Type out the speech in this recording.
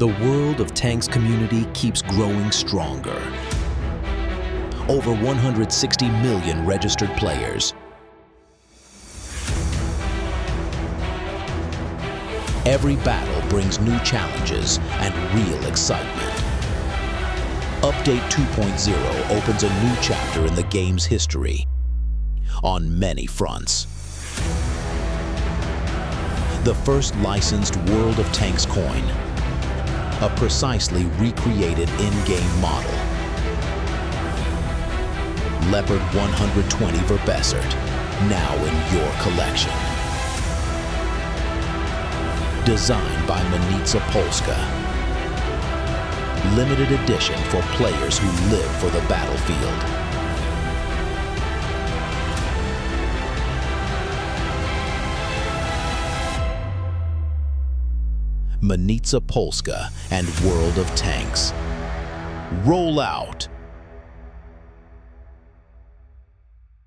the World of Tanks community keeps growing stronger. Over 160 million registered players. Every battle brings new challenges and real excitement. Update 2.0 opens a new chapter in the game's history on many fronts. The first licensed World of Tanks coin, a precisely recreated in-game model. Leopard 120 Verbessert, now in your collection. Designed by Manitsa Polska. Limited edition for players who live for the battlefield. Manitsa Polska and World of Tanks. Roll out!